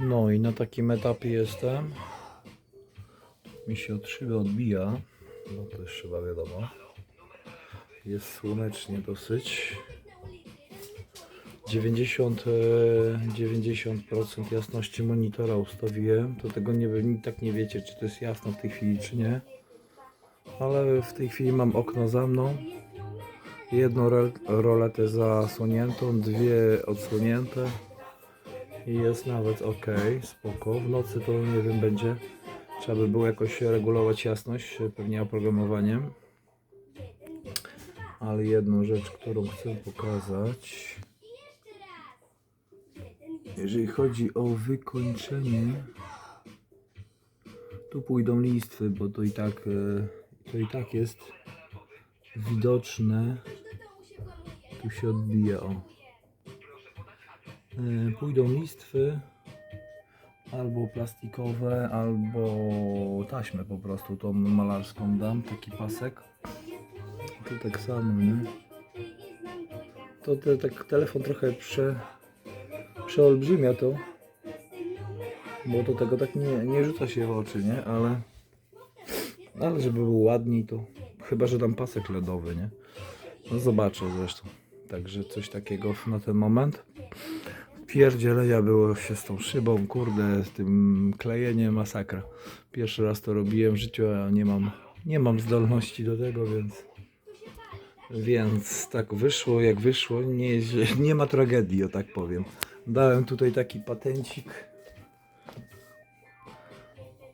No i na takim etapie jestem. Mi się od szyby odbija. No to jest szyba wiadomo. Jest słonecznie dosyć. 90, e, 90% jasności monitora ustawiłem. To tego nie, tak nie wiecie, czy to jest jasno w tej chwili, czy nie. Ale w tej chwili mam okno za mną. Jedną roletę zasłoniętą, dwie odsłonięte. I jest nawet ok, spoko. W nocy to nie wiem, będzie. Trzeba by było jakoś regulować jasność, pewnie oprogramowaniem. Ale jedną rzecz, którą chcę pokazać. Jeżeli chodzi o wykończenie, tu pójdą listwy, bo to i tak, e, to i tak jest widoczne. Tu się odbija, o. E, Pójdą listwy albo plastikowe, albo taśmę po prostu tą malarską dam, taki pasek. Tu tak samo, nie? To te, tak telefon trochę prze, przeolbrzymia to, bo to tego tak nie, nie rzuca się w oczy, nie? Ale, ale żeby było ładniej to, chyba, że dam pasek LEDowy, nie? No zobaczę zresztą. Także coś takiego na ten moment. Pierdzieleja było się z tą szybą, kurde, z tym klejeniem masakra. Pierwszy raz to robiłem w życiu, a nie mam, nie mam zdolności do tego, więc więc tak wyszło jak wyszło, nie, nie ma tragedii, o tak powiem. Dałem tutaj taki patencik.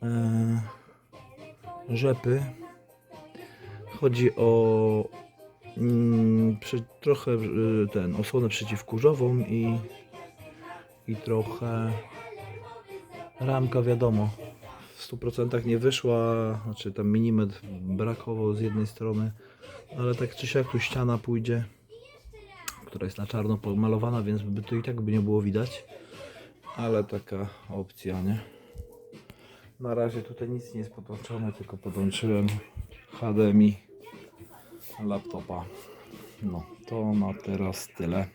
Eee, rzepy. Chodzi o mm, przy, trochę y, ten osłonę przeciwkurzową i, i trochę ramka wiadomo w 100% nie wyszła, znaczy tam milimetr brakował z jednej strony, ale tak czy siak tu ściana pójdzie, która jest na czarno pomalowana, więc by to i tak by nie było widać, ale taka opcja, nie? Na razie tutaj nic nie jest podłączone, tylko podłączyłem HDMI laptopa. No, to na teraz tyle.